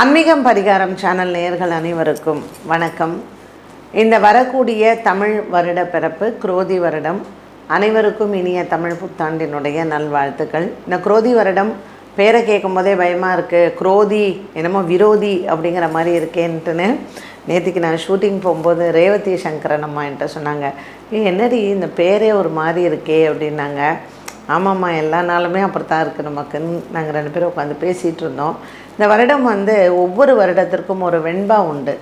ஆன்மீகம் பரிகாரம் சேனல் நேயர்கள் அனைவருக்கும் வணக்கம். இந்த வரக்கூடிய தமிழ் வருட பிறப்பு குரோதி வருடம் அனைவருக்கும் இனிய தமிழ் புத்தாண்டினுடைய நல்வாழ்த்துக்கள். இந்த குரோதி வருடம் பேரை கேட்கும் போதே பயமாக இருக்குது குரோதி என்னமோ விரோதி அப்படிங்கிற மாதிரி இருக்கேன்ட்டுன்னு நேற்றுக்கு நான் ஷூட்டிங் போகும்போது ரேவதி சங்கரன் அம்மா என்கிட்ட சொன்னாங்க என்னடி இந்த பேரே ஒரு மாதிரி இருக்கே அப்படின்னாங்க. ஆமாம்மா எல்லா நாளுமே அப்படித்தான் இருக்குது நமக்குன்னு நாங்கள் ரெண்டு பேரும் உட்காந்து பேசிகிட்டு இருந்தோம். இந்த வருடம் வந்து ஒவ்வொரு வருடத்திற்கும் ஒரு வெண்பா உண்டு.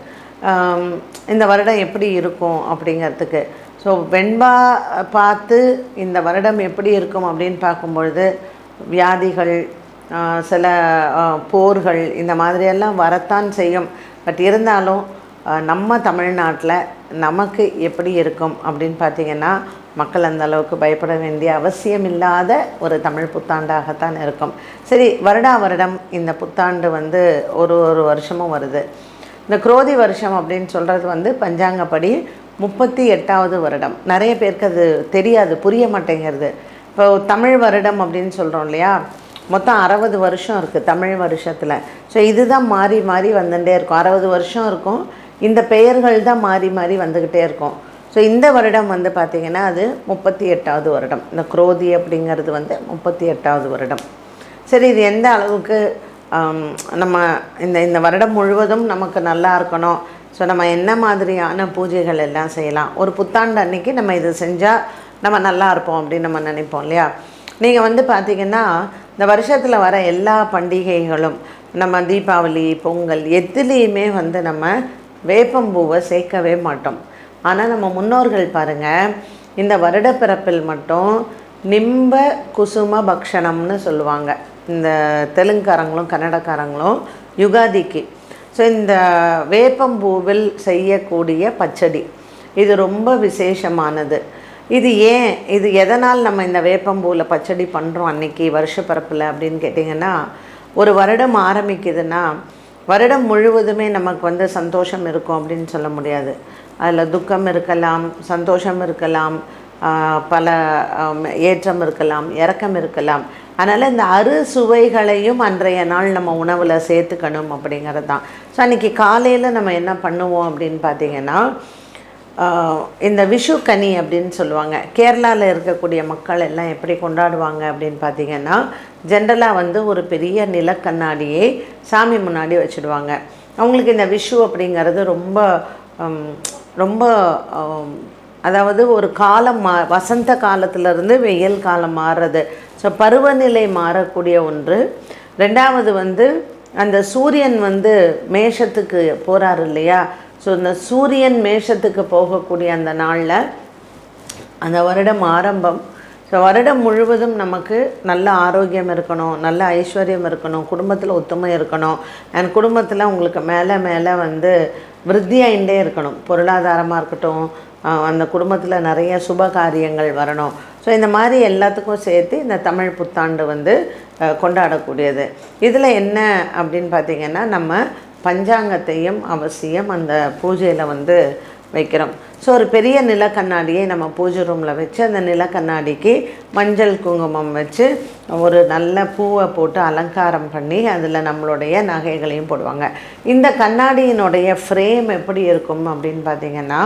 இந்த வருடம் எப்படி இருக்கும் அப்படிங்கிறதுக்கு. ஸோ வெண்பா பார்த்து இந்த வருடம் எப்படி இருக்கும் அப்படின்னு பார்க்கும்பொழுது வியாதிகள் சில போர்கள் இந்த மாதிரியெல்லாம் வரத்தான் செய்யும். பட் இருந்தாலும் நம்ம தமிழ்நாட்டில் நமக்கு எப்படி இருக்கும் அப்படின்னு பார்த்திங்கன்னா மக்கள் அந்த அளவுக்கு பயப்பட வேண்டிய அவசியம் இல்லாத ஒரு தமிழ் புத்தாண்டாகத்தான் இருக்கும். சரி வருடா வருடம் இந்த புத்தாண்டு வந்து ஒரு ஒரு வருஷமும் வருது. இந்த குரோதி வருஷம் அப்படின்னு சொல்கிறது வந்து பஞ்சாங்கப்படி முப்பத்தி எட்டாவது வருடம். நிறைய பேருக்கு அது தெரியாது புரிய மாட்டேங்கிறது. இப்போ தமிழ் வருடம் அப்படின்னு சொல்கிறோம் இல்லையா? மொத்தம் அறுபது வருஷம் இருக்குது தமிழ் வருஷத்தில். ஸோ இதுதான் மாறி மாறி வந்துகிட்டே இருக்கும். அறுபது வருஷம் இருக்கும். இந்த பெயர்கள் தான் மாறி மாறி வந்துக்கிட்டே இருக்கும். ஸோ இந்த வருடம் வந்து பார்த்திங்கன்னா அது முப்பத்தி எட்டாவது வருடம். இந்த குரோதி அப்படிங்கிறது வந்து முப்பத்தி எட்டாவது வருடம். சரி இது எந்த அளவுக்கு நம்ம இந்த இந்த வருடம் முழுவதும் நமக்கு நல்லா இருக்கணும்? ஸோ நம்ம என்ன மாதிரியான பூஜைகள் எல்லாம் செய்யலாம்? ஒரு புத்தாண்டு அன்னைக்கு நம்ம இது செஞ்சால் நம்ம நல்லா இருப்போம் அப்படின்னு நம்ம நினைப்போம் இல்லையா? நீங்கள் வந்து பார்த்தீங்கன்னா இந்த வருஷத்தில் வர எல்லா பண்டிகைகளும் நம்ம தீபாவளி பொங்கல் எதுலேயுமே வந்து நம்ம வேப்பம்பூவை சேர்க்கவே மாட்டோம். ஆனால் நம்ம முன்னோர்கள் பாருங்கள் இந்த வருடப்பிறப்பில் மட்டும் நிம்ப குசும பக்ஷணம்னு சொல்லுவாங்க. இந்த தெலுங்குக்காரங்களும் கன்னடக்காரங்களும் யுகாதிக்கு. ஸோ இந்த வேப்பம்பூவில் செய்யக்கூடிய பச்சடி இது ரொம்ப விசேஷமானது. இது ஏன் இது எதனால் நம்ம இந்த வேப்பம்பூவில் பச்சடி பண்ணுறோம் அன்னைக்கு வருஷப்பிறப்பில் அப்படின்னு கேட்டிங்கன்னா ஒரு வருடம் ஆரம்பிக்குதுன்னா வருடம் முழுவதுமே நமக்கு வந்து சந்தோஷம் இருக்கும் அப்படின்னு சொல்ல முடியாது. அதில் துக்கம் இருக்கலாம் சந்தோஷம் இருக்கலாம் பல ஏற்றம் இருக்கலாம் இறக்கம் இருக்கலாம். அதனால் இந்த அறு சுவைகளையும் அன்றைய நாள் நம்ம உணவில் சேர்த்துக்கணும் அப்படிங்கிறது தான் ஸோ அன்றைக்கி காலையில் நம்ம என்ன பண்ணுவோம் அப்படின்னு பார்த்தீங்கன்னா இந்த விஷு கனி அப்படின்னு சொல்லுவாங்க. கேரளாவில் இருக்கக்கூடிய மக்கள் எல்லாம் எப்படி கொண்டாடுவாங்க அப்படின்னு பார்த்தீங்கன்னா ஜென்ரலாக வந்து ஒரு பெரிய நிலக்கண்ணாடியை சாமி முன்னாடி வச்சுடுவாங்க. அவங்களுக்கு இந்த விஷு அப்படிங்கிறது ரொம்ப ரொம்ப அதாவது ஒரு காலம் மா வசந்த காலத்திலிருந்து வெயில் காலம் மாறுறது. ஸோ பருவநிலை மாறக்கூடிய ஒன்று. ரெண்டாவது வந்து அந்த சூரியன் வந்து மேஷத்துக்கு போகிறாரு இல்லையா? ஸோ இந்த சூரியன் மேஷத்துக்கு போகக்கூடிய அந்த நாளில் அந்த வருடம் ஆரம்பம். ஸோ வருடம் முழுவதும் நமக்கு நல்ல ஆரோக்கியம் இருக்கணும் நல்ல ஐஸ்வர்யம் இருக்கணும் குடும்பத்தில் ஒத்துமை இருக்கணும். அண்ட் குடும்பத்தில் உங்களுக்கு மேலே மேலே வந்து விருத்தியாயிண்டே இருக்கணும். பொருளாதாரமாக இருக்கட்டும் அந்த குடும்பத்தில் நிறைய சுப காரியங்கள் வரணும். ஸோ இந்த மாதிரி எல்லாத்துக்கும் சேர்த்து இந்த தமிழ் புத்தாண்டு வந்து கொண்டாடக்கூடியது. இதில் என்ன அப்படின்னு பார்த்தீங்கன்னா நம்ம பஞ்சாங்கத்தையும் அவசியம் அந்த பூஜையில் வந்து வைக்கிறோம். ஸோ ஒரு பெரிய நிலக்கண்ணாடியை நம்ம பூஜை ரூமில் வச்சு அந்த நிலக்கண்ணாடிக்கு மஞ்சள் குங்குமம் வச்சு ஒரு நல்ல பூவை போட்டு அலங்காரம் பண்ணி அதில் நம்மளுடைய நகைகளையும் போடுவாங்க. இந்த கண்ணாடியினுடைய ஃப்ரேம் எப்படி இருக்கும் அப்படின்னு பார்த்தீங்கன்னா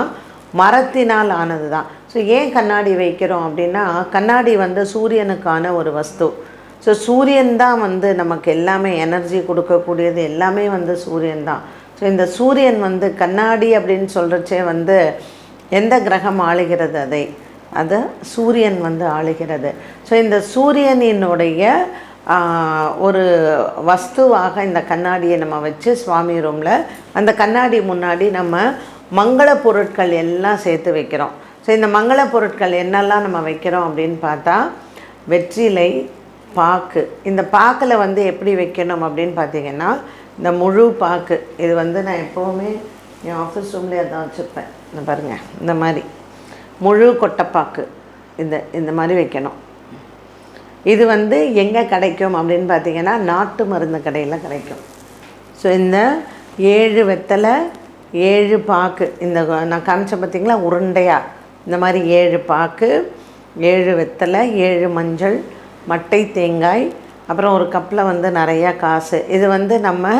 மரத்தினால் ஆனது தான் ஸோ ஏன் கண்ணாடி வைக்கிறோம் அப்படின்னா கண்ணாடி வந்து சூரியனுக்கான ஒரு வஸ்து. ஸோ சூரியன் தான் வந்து நமக்கு எல்லாமே எனர்ஜி கொடுக்கக்கூடியது. எல்லாமே வந்து சூரியன் தான். ஸோ இந்த சூரியன் வந்து கண்ணாடி அப்படின்னு சொல்கிறச்சே வந்து எந்த கிரகம் ஆளுகிறது அதை? அது சூரியன் வந்து ஆளுகிறது. ஸோ இந்த சூரியனினுடைய ஒரு வஸ்துவாக இந்த கண்ணாடியை நம்ம வச்சு சுவாமி ரூமில் அந்த கண்ணாடி முன்னாடி நம்ம மங்கள பொருட்கள் எல்லாம் சேர்த்து வைக்கிறோம். ஸோ இந்த மங்கள பொருட்கள் என்னெல்லாம் நம்ம வைக்கிறோம் அப்படின்னு பார்த்தா வெற்றிலை பாக்கு. இந்த பாக்கில் வந்து எப்படி வைக்கணும் அப்படின்னு பார்த்தீங்கன்னா இந்த முழு பாக்கு. இது வந்து நான் எப்போவுமே என் ஆஃபீஸ் ரூம்லேயே அதான் வச்சுருப்பேன் இந்த பாருங்கள் இந்த மாதிரி. முழு கொட்டைப்பாக்கு. இந்த இந்த மாதிரி வைக்கணும். இது வந்து எங்கே கிடைக்கும் அப்படின்னு பார்த்தீங்கன்னா நாட்டு மருந்து கடையில் கிடைக்கும். ஸோ இந்த ஏழு வெத்தலை ஏழு பாக்கு. இந்த நான் காமிச்சேன் பார்த்தீங்களா உருண்டையாக இந்த மாதிரி ஏழு பாக்கு ஏழு வெத்தலை ஏழு மஞ்சள் மட்டை தேங்காய் அப்புறம் ஒரு கப்பில் வந்து நிறையா காசு. இது வந்து நம்ம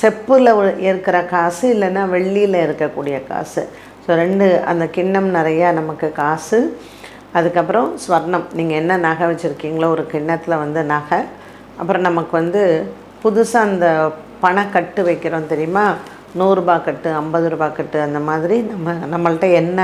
செப்பில் இருக்கிற காசு இல்லைன்னா வெள்ளியில் இருக்கக்கூடிய காசு. ஸோ ரெண்டு அந்த கிண்ணம் நிறையா நமக்கு காசு. அதுக்கப்புறம் ஸ்வர்ணம். நீங்கள் என்ன நகை வச்சுருக்கீங்களோ ஒரு கிண்ணத்தில் வந்து நகை. அப்புறம் நமக்கு வந்து புதுசாக அந்த பணக்கட்டு வைக்கிறோம் தெரியுமா? நூறுரூபா கட்டு ஐம்பது ரூபா கட்டு அந்த மாதிரி நம்ம நம்மள்ட்ட என்ன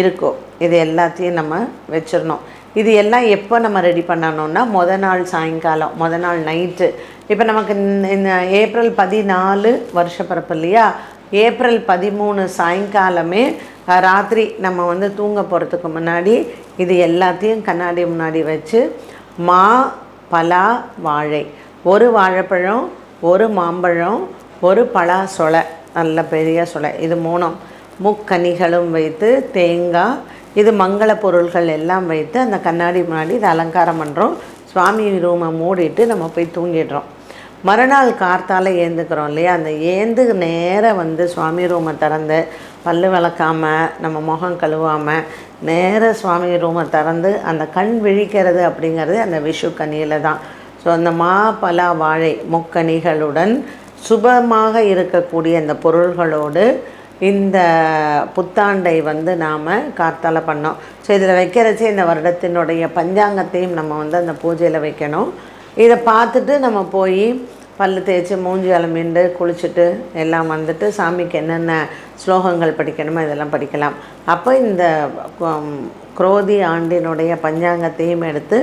இருக்கோ இது எல்லாத்தையும் நம்ம வச்சிடணும். இது எல்லாம் எப்போ நம்ம ரெடி பண்ணணும்னா முத நாள் சாயங்காலம் முத நாள் நைட்டு இப்போ நமக்கு இந்த- ஏப்ரல் பதினாலு வருஷப்பிறப்பு இல்லையா? ஏப்ரல் பதிமூணு சாயங்காலமே ராத்திரி நம்ம வந்து தூங்க போகிறதுக்கு முன்னாடி இது எல்லாத்தையும் கண்ணாடி முன்னாடி வச்சு மா பலா வாழை. ஒரு வாழைப்பழம் ஒரு மாம்பழம் ஒரு பலா சொலை. நல்ல பெரிய சொலை. இது மூணும். முக்கனிகளும் வைத்து தேங்காய் இது மங்கள பொருள்கள் எல்லாம் வைத்து அந்த கண்ணாடி முன்னாடி இதை அலங்காரம் பண்ணுறோம் சுவாமி ரூமை மூடிட்டு நம்ம போய் தூங்கிடுறோம். மறுநாள் கார்த்தால் ஏந்துக்கிறோம் இல்லையா? அந்த ஏந்து நேராக வந்து சுவாமி ரூமை திறந்து பல்லு விளக்காமல் நம்ம முகம் கழுவாமல் நேராக சுவாமி ரூமை திறந்து அந்த கண் விழிக்கிறது அப்படிங்கிறது அந்த விஷு கனியில் தான். ஸோ அந்த மா பலா வாழை முக்கனிகளுடன் சுபமாக இருக்கக்கூடிய அந்த பொருள்களோடு இந்த புத்தாண்டை வந்து நாம் கார்த்தால பண்ணோம். ஸோ இதில் வைக்கிறச்சு இந்த வருடத்தினுடைய பஞ்சாங்கத்தையும் நம்ம வந்து அந்த பூஜையில் வைக்கணும். இதை பார்த்துட்டு நம்ம போய் பல்லு தேய்ச்சி மூஞ்சி அலமிண்டு குளிச்சுட்டு எல்லாம் வந்துட்டு சாமிக்கு என்னென்ன ஸ்லோகங்கள் படிக்கணுமோ இதெல்லாம் படிக்கலாம். அப்போ இந்த குரோதி ஆண்டினுடைய பஞ்சாங்கத்தையும் எடுத்து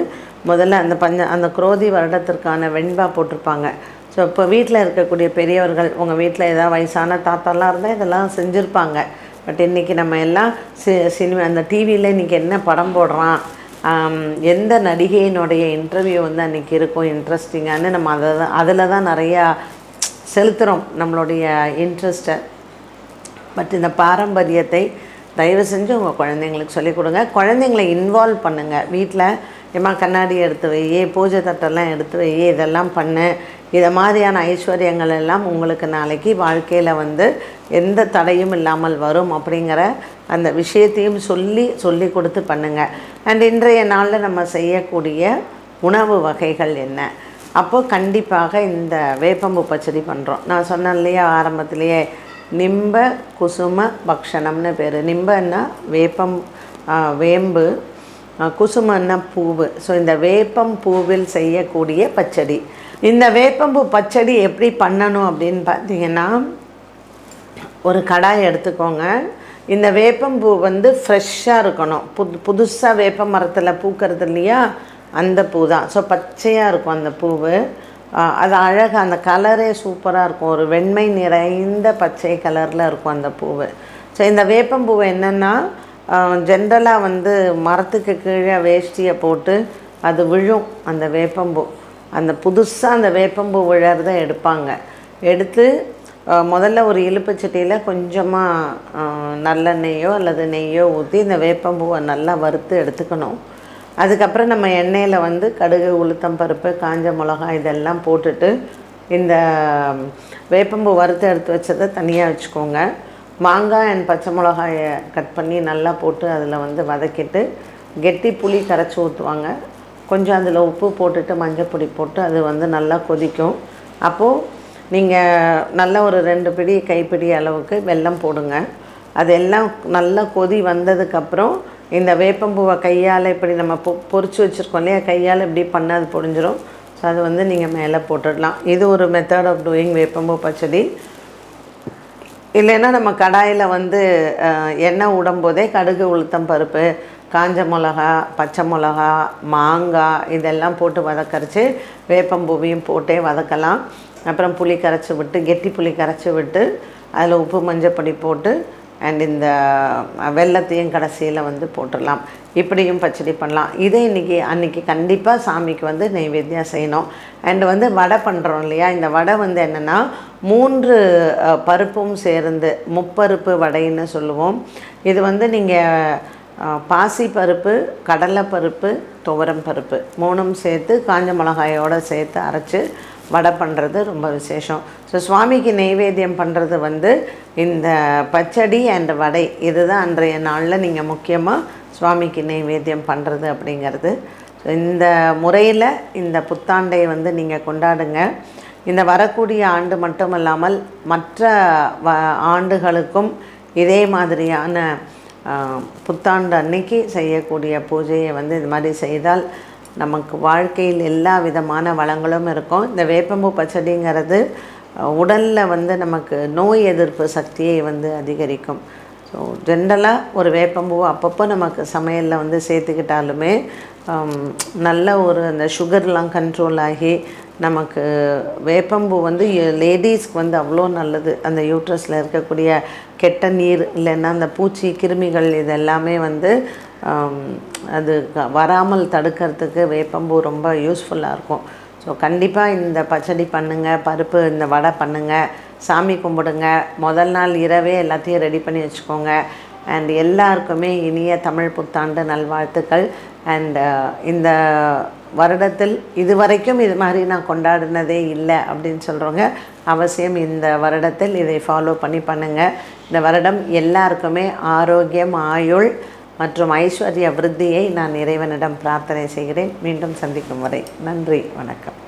முதல்ல அந்த பஞ்ச அந்த குரோதி வருடத்திற்கான வெண்பா போட்டிருப்பாங்க. ஸோ இப்போ வீட்டில் இருக்கக்கூடிய பெரியவர்கள் உங்கள் வீட்டில் ஏதாவது வயசான தாத்தாலாம் இருந்தால் இதெல்லாம் செஞ்சுருப்பாங்க. பட் இன்றைக்கி நம்ம எல்லாம் சி சினிமா அந்த டிவியில் இன்றைக்கி என்ன படம் போடுறான் எந்த நடிகையினுடைய இன்டர்வியூ வந்து அன்றைக்கி இருக்கும் இன்ட்ரெஸ்டிங்கானு நம்ம அதை தான் அதில் தான் நிறையா செலுத்துகிறோம் நம்மளுடைய இன்ட்ரெஸ்ட்டை பட் இந்த பாரம்பரியத்தை தயவு செஞ்சு உங்கள் குழந்தைங்களுக்கு சொல்லிக் கொடுங்க. குழந்தைங்களை இன்வால்வ் பண்ணுங்கள் வீட்டில் ஏம்மா கண்ணாடி எடுத்து வை பூஜை தட்டெல்லாம் எடுத்து வை இதெல்லாம் பண்ணு. இதை மாதிரியான ஐஸ்வர்யங்கள் எல்லாம் உங்களுக்கு நாளைக்கு வாழ்க்கையில் வந்து எந்த தடையும் இல்லாமல் வரும் அப்படிங்கிற அந்த விஷயத்தையும் சொல்லி சொல்லி கொடுத்து பண்ணுங்கள் அண்ட் இன்றைய நாளில் நம்ம செய்யக்கூடிய உணவு வகைகள் என்ன? அப்போது கண்டிப்பாக இந்த வேப்பம்பு பச்சடி பண்ணுறோம் நான் சொன்னேன் இல்லையா ஆரம்பத்திலேயே நிம்ப குசும பக்ஷணம்னு பேர். நிம்பன்னா வேப்பம் வேம்பு குசுமன்ன பூவு. ஸோ இந்த வேப்பம் பூவில் செய்யக்கூடிய பச்சடி. இந்த வேப்பம்பூ பச்சடி எப்படி பண்ணணும் அப்படின்னு பார்த்தீங்கன்னா ஒரு கடாய் எடுத்துக்கோங்க. இந்த வேப்பம்பூ வந்து ஃப்ரெஷ்ஷாக இருக்கணும். புது புதுசாக வேப்ப மரத்தில் பூக்கிறது இல்லையா? அந்த பூ தான். ஸோ பச்சையாக இருக்கும் அந்த பூவு. அது அழகாக அந்த கலரே சூப்பராக இருக்கும். ஒரு வெண்மை நிறைந்த பச்சை கலரில் இருக்கும் அந்த பூவு. ஸோ இந்த வேப்பம்பூவை என்னென்னா ஜென்ரலாக வந்து மரத்துக்கு கீழே வேஷ்டியை போட்டு அது விழும் அந்த வேப்பம்பூ. அந்த புதுசாக அந்த வேப்பம்பூ விழறத எடுப்பாங்க. எடுத்து முதல்ல ஒரு இலுப்புச்சட்டியில் கொஞ்சமாக நல்லெண்ணெயோ அல்லது நெய்யோ ஊற்றி இந்த வேப்பம்பூவை நல்லா வறுத்து எடுத்துக்கணும். அதுக்கப்புறம் நம்ம எண்ணெயில் வந்து கடுகு உளுத்தம் பருப்பு காஞ்ச மிளகாய் இதெல்லாம் போட்டுட்டு இந்த வேப்பம்பூ வறுத்து எடுத்து வச்சதை தனியாக வச்சுக்கோங்க. மாங்காய் அண்ட் பச்சை மிளகாயை கட் பண்ணி நல்லா போட்டு அதில் வந்து வதக்கிட்டு கெட்டி புளி கரைச்சி ஊற்றுவாங்க கொஞ்சம் அதில் உப்பு போட்டுட்டு மஞ்சள் பொடி போட்டு அது வந்து நல்லா கொதிக்கும். அப்போது நீங்கள் நல்ல ஒரு ரெண்டு பிடி கைப்பிடி அளவுக்கு வெல்லம் போடுங்க. அதெல்லாம் நல்லா கொதி வந்ததுக்கப்புறம் இந்த வேப்பம்பூவை கையால் இப்படி நம்ம பொ பொறிச்சு வச்சுருக்கோம் இல்லையா? கையால் இப்படி பண்ணால் அது பொடிஞ்சிரும். ஸோ அது வந்து நீங்கள் மேலே போட்டுடலாம். இது ஒரு மெத்தட் ஆஃப் டூயிங் வேப்பம்பூ பச்சடி. இல்லைன்னா நம்ம கடாயில் வந்து எண்ணெய் உடம்போதே கடுகு உளுத்தம் பருப்பு காஞ்ச மிளகா பச்சை மிளகா மாங்காய் இதெல்லாம் போட்டு வதக்கரைச்சி வேப்பம்பூவியும் போட்டே வதக்கலாம். அப்புறம் புளி கரைச்சி விட்டு கெட்டி புளி கரைச்சி விட்டு அதில் உப்பு மஞ்சப்பொடி போட்டு அண்ட் இந்த uh, வெல்லத்தையும் கடைசியில் வந்து போட்டுடலாம். இப்படியும் பச்சடி பண்ணலாம். இதே இன்றைக்கி அன்றைக்கி கண்டிப்பாக சாமிக்கு வந்து நெய்வேத்தியம் செய்யணும். அண்டு வந்து வடை பண்ணுறோம் இல்லையா? இந்த வடை வந்து என்னென்னா மூன்று பருப்பும் சேர்ந்து முப்பருப்பு வடைன்னு சொல்லுவோம். இது வந்து நீங்கள் பாசி பருப்பு கடலைப்பருப்பு துவரம் பருப்பு மூணும் சேர்த்து காஞ்ச மிளகாயோடு சேர்த்து அரைச்சி வடை பண்ணுறது ரொம்ப விசேஷம். ஸோ சுவாமிக்கு நெய்வேத்தியம் பண்ணுறது வந்து இந்த பச்சடி அண்ட் வடை. இதுதான் அன்றைய நாளில் நீங்கள் முக்கியமாக சுவாமிக்கு நெய்வேத்தியம் பண்ணுறது அப்படிங்கிறது. ஸோ இந்த முறையில் இந்த புத்தாண்டை வந்து நீங்கள் கொண்டாடுங்க. இந்த வரக்கூடிய ஆண்டு மட்டுமல்லாமல் மற்ற வ ஆண்டுகளுக்கும் இதே மாதிரியான புத்தாண்டு அன்னைக்கு செய்யக்கூடிய பூஜையை வந்து இது மாதிரி செய்தால் நமக்கு வாழ்க்கையில் எல்லா விதமான வளங்களும் இருக்கும். இந்த வேப்பம்பூ பச்சடிங்கிறது உடலில் வந்து நமக்கு நோய் எதிர்ப்பு சக்தியை வந்து அதிகரிக்கும். ஸோ ஜென்ரலாக ஒரு வேப்பம்பூ அப்பப்போ நமக்கு சமையலில் வந்து சேர்த்துக்கிட்டாலுமே நல்ல ஒரு அந்த சுகர்லாம் கண்ட்ரோல் ஆகி நமக்கு வேப்பம்பூ வந்து லேடிஸ்க்கு வந்து அவ்வளோ நல்லது. அந்த யூட்ரஸில் இருக்கக்கூடிய கெட்ட நீர் இல்லைன்னா அந்த பூச்சி கிருமிகள் இதெல்லாமே வந்து அது வராமல் தடுக்கிறதுக்கு வேப்பம்பூ ரொம்ப யூஸ்ஃபுல்லாக இருக்கும். ஸோ கண்டிப்பாக இந்த பச்சடி பண்ணுங்கள் பருப்பு இந்த வடை பண்ணுங்கள் சாமி கும்பிடுங்க. முதல் நாள் இரவே எல்லாத்தையும் ரெடி பண்ணி வச்சுக்கோங்க. அண்ட் எல்லாருக்குமே இனிய தமிழ் புத்தாண்டு நல்வாழ்த்துக்கள். அண்ட் uh, இந்த வருடத்தில் இதுவரைக்கும் இது மாதிரி நான் கொண்டாடினதே இல்லை அப்படின்னு சொல்கிறவங்க அவசியம் இந்த வருடத்தில் இதை ஃபாலோ பண்ணி பண்ணுங்கள் இந்த வருடம் எல்லாருக்குமே ஆரோக்கியம் ஆயுள் மற்றும் ஐஸ்வர்ய விருத்தியை நான் இறைவனிடம் பிரார்த்தனை செய்கிறேன். மீண்டும் சந்திக்கும் வரை நன்றி வணக்கம்.